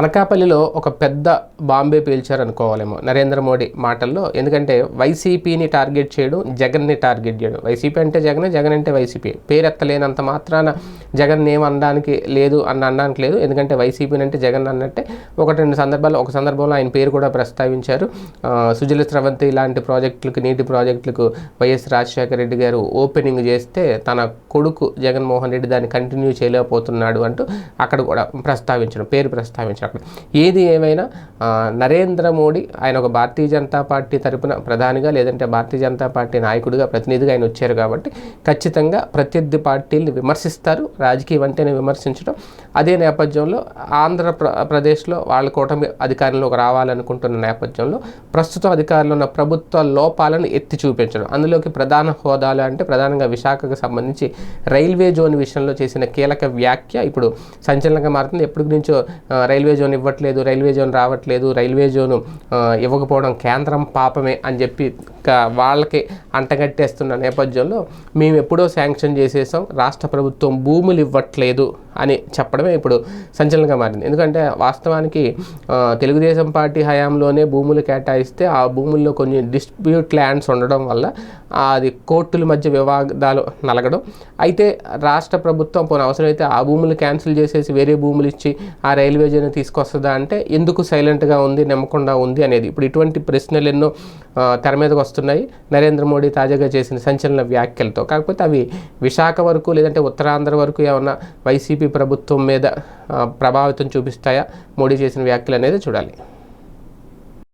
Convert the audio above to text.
అనకాపల్లిలో ఒక పెద్ద బాంబే పీల్చారనుకోవాలేమో నరేంద్ర మోడీ మాటల్లో. ఎందుకంటే వైసీపీని టార్గెట్ చేయడం జగన్ని టార్గెట్ చేయడం. వైసీపీ అంటే జగన్ జగన్ అంటే వైసీపీ. పేరెత్తలేనంత మాత్రాన జగన్ ఏం అనడానికి లేదు అని అనడానికి లేదు. ఎందుకంటే వైసీపీని అంటే జగన్ అన్నట్టే ఒకటి రెండు సందర్భాల్లో ఒక సందర్భంలో ఆయన పేరు కూడా ప్రస్తావించారు. సుజల స్రవంతి ఇలాంటి ప్రాజెక్టులకు నీటి ప్రాజెక్టులకు వైఎస్ రాజశేఖర రెడ్డి గారు ఓపెనింగ్ చేస్తే తన కొడుకు జగన్మోహన్ రెడ్డి దాన్ని కంటిన్యూ చేయలేకపోతున్నాడు అంటూ అక్కడ కూడా ప్రస్తావించడం పేరు ప్రస్తావించడం. అక్కడ ఏది ఏమైనా నరేంద్ర మోడీ ఆయన ఒక భారతీయ జనతా పార్టీ తరపున ప్రధానిగా లేదంటే భారతీయ జనతా పార్టీ నాయకుడిగా ప్రతినిధిగా ఆయన వచ్చారు కాబట్టి ఖచ్చితంగా ప్రత్యర్థి పార్టీల్ని విమర్శిస్తారు రాజకీయం అంటేనే విమర్శించడం. అదే నేపథ్యంలో ఆంధ్రప్రదేశ్లో వాళ్ళ కూటమి అధికారంలోకి రావాలనుకుంటున్న నేపథ్యంలో ప్రస్తుతం అధికారంలో ఉన్న ప్రభుత్వ లోపాలను ఎత్తి చూపించడం. అందులోకి ప్రధాన హోదాలు అంటే ప్రధానంగా విశాఖకు సంబంధించి రైల్వే జోన్ విషయంలో చేసిన కీలక వ్యాఖ్య ఇప్పుడు సంచలనంగా మారుతుంది. ఎప్పటి నుంచో రైల్వే రైల్వే జోన్ ఇవ్వట్లేదు రైల్వే జోన్ రావట్లేదు రైల్వే జోన్ ఇవ్వకపోవడం కేంద్రం పాపమే అని చెప్పి వాళ్ళకి అంటగట్టేస్తున్న నేపథ్యంలో మేము ఎప్పుడో శాంక్షన్ చేసేసాం. రాష్ట్ర ప్రభుత్వం భూములు ఇవ్వట్లేదు అని చెప్పడమే ఇప్పుడు సంచలనంగా మారింది. ఎందుకంటే వాస్తవానికి తెలుగుదేశం పార్టీ హయాంలోనే భూములు కేటాయిస్తే ఆ భూముల్లో కొన్ని డిస్ప్యూట్ ల్యాండ్స్ ఉండడం వల్ల అది కోర్టుల మధ్య వివాదాలు నలగడం. అయితే రాష్ట్ర ప్రభుత్వం పోనీ అవసరమైతే ఆ భూములు క్యాన్సిల్ చేసేసి వేరే భూములు ఇచ్చి ఆ రైల్వే జోన్ తీసుకొస్తుందా అంటే ఎందుకు సైలెంట్గా ఉంది నమ్మకుండా ఉంది అనేది. ఇప్పుడు ఇటువంటి ప్రశ్నలు ఎన్నో తెర మీదకి వస్తున్నాయి. నరేంద్ర మోడీ తాజాగా చేసిన సంచలన వ్యాఖ్యలతో. కాకపోతే అవి విశాఖ వరకు లేదంటే ఉత్తరాంధ్ర వరకు ఏమన్నా వైసీపీ ప్రభుత్వం మీద ప్రభావితం చూపిస్తాయా? మోడీ చేసిన వ్యాఖ్యలు అనేది చూడాలి.